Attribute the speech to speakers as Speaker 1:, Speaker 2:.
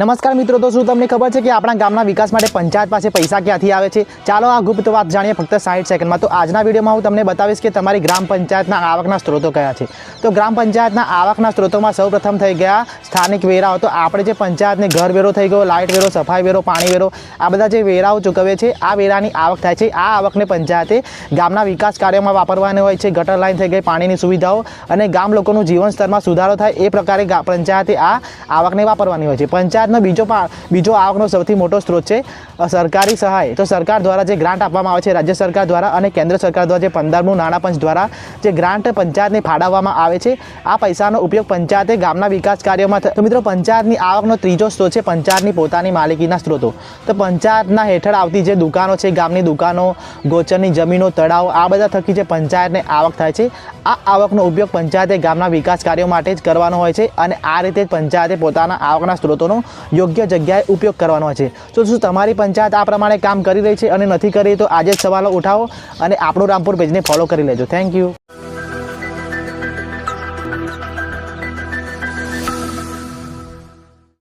Speaker 1: નમસ્કાર મિત્રો, તો શું તમને ખબર છે કે આપણા ગામના વિકાસ માટે પંચાયત પાસે પૈસા ક્યાંથી આવે છે? ચાલો આ ગુપ્ત વાત જાણીએ ફક્ત સાઠ સેકન્ડમાં. તો આજના વિડીયોમાં હું તમને બતાવીશ કે તમારી ગ્રામ પંચાયતના આવકના સ્ત્રોતો કયા છે. તો ગ્રામ પંચાયતના આવકના સ્ત્રોતોમાં સૌપ્રથમ થઈ ગયા સ્થાનિક વેરાઓ. તો આપણે જે પંચાયતને ઘર વેરો થઈ ગયો, લાઇટ વેરો, સફાઈ વેરો, પાણી વેરો, આ બધા જે વેરાઓ ચૂકવે છે, આ વેરાની આવક થાય છે. આ આવકને પંચાયતે ગામના વિકાસ કાર્યોમાં વાપરવાની હોય છે. ગટર લાઈન થઈ ગઈ, પાણીની સુવિધાઓ અને ગામ લોકોનું જીવન સ્તરમાં સુધારો થાય એ પ્રકારે પંચાયતે આ આવકને વાપરવાની હોય છે. પંચાયતનો બીજો બીજો આવકનો સૌથી મોટો સ્ત્રોત છે સરકારી સહાય. તો સરકાર દ્વારા જે ગ્રાન્ટ આપવામાં આવે છે, રાજ્ય સરકાર દ્વારા અને કેન્દ્ર સરકાર દ્વારા જે પંદરમું નાણાં પંચ દ્વારા જે ગ્રાન્ટ પંચાયતને ફાળવવામાં આવે છે, આ પૈસાનો ઉપયોગ પંચાયતે ગામના વિકાસ કાર્યોમાં તો મિત્રો પંચાયતની આવકનો ત્રીજો સ્ત્રોત છે પંચાયતની પોતાની માલિકીના સ્ત્રોતો. તો પંચાયતના હેઠળ આવતી જે દુકાનો છે, ગામની દુકાનો, ગોચરની જમીનો, તળાવ, આ બધા થકી જે પંચાયતને આવક થાય છે, આ આવકનો ઉપયોગ પંચાયતે ગામના વિકાસ કાર્યો માટે જ કરવાનો હોય છે અને આ રીતે પંચાયતે પોતાના આવકના સ્ત્રોતોનો યોગ્ય જગ્યાએ ઉપયોગ કરવાનો છે. તો શું તમારી પંચાયત આ પ્રમાણે કામ કરી રહી છે અને નથી કરી તો આજે જ સવાલો ઉઠાવો અને આપણું રામપુર પેજને ફોલો કરી લેજો. Thank you